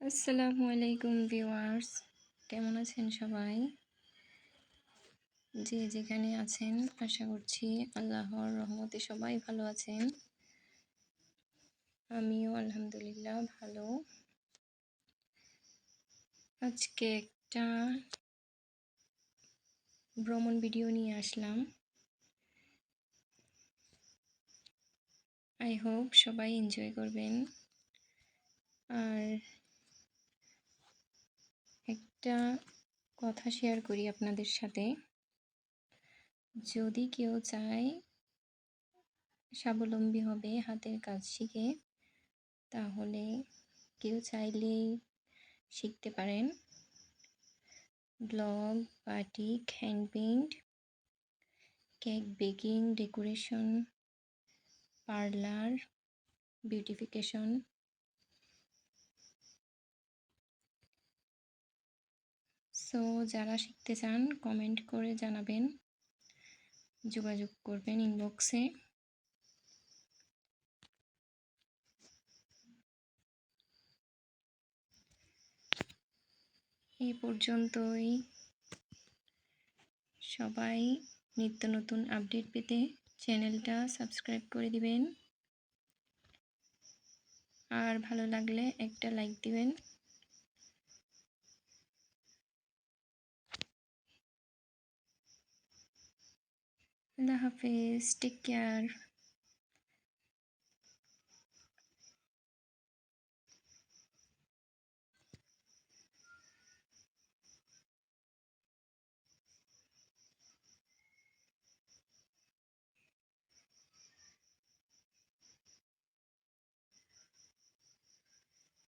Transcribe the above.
আসসালামু আলাইকুম ভিউয়ার্স। কেমন আছেন সবাই? যে যেখানে আছেন, আশা করছি আল্লাহর রহমতে সবাই ভালো আছেন। আমিও আলহামদুলিল্লাহ ভালো। আজকে একটা ভ্রমণ ভিডিও নিয়ে আসলাম। আই হোপ সবাই এনজয় করবেন আর একটা কথা শেয়ার করি আপনাদের সাথে। যদি কেউ চায় স্বাবলম্বী হবে হাতের কাজ শিখে, তাহলে কেউ চাইলেই শিখতে পারেন। Block batik hand paint, cake baking, decoration, parlour, beautification so যারা শিখতে চান কমেন্ট করে জানাবেন। যোগাযোগ করবেন ইনবক্সে এই পর্যন্তই। সবাই নিত্য নতুন আপডেট পেতে চ্যানেলটা সাবস্ক্রাইব করে দিবেন। আর ভালো লাগলে একটা লাইক দিবেন। अल्लाह हाफिज़ टेक केयर